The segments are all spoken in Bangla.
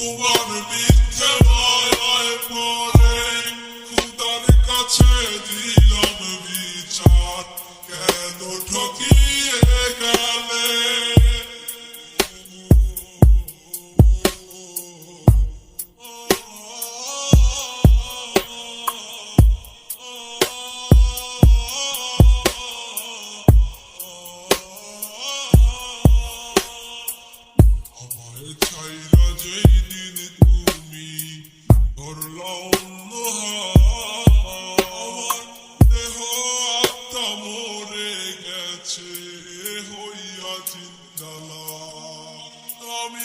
তোমার বিচ্ছে ভয় ভয় পড়ে খুদার কাছে দিয়ে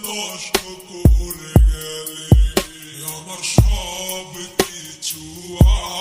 নষ্ট করে গেলে আমার সব কিছু তোমার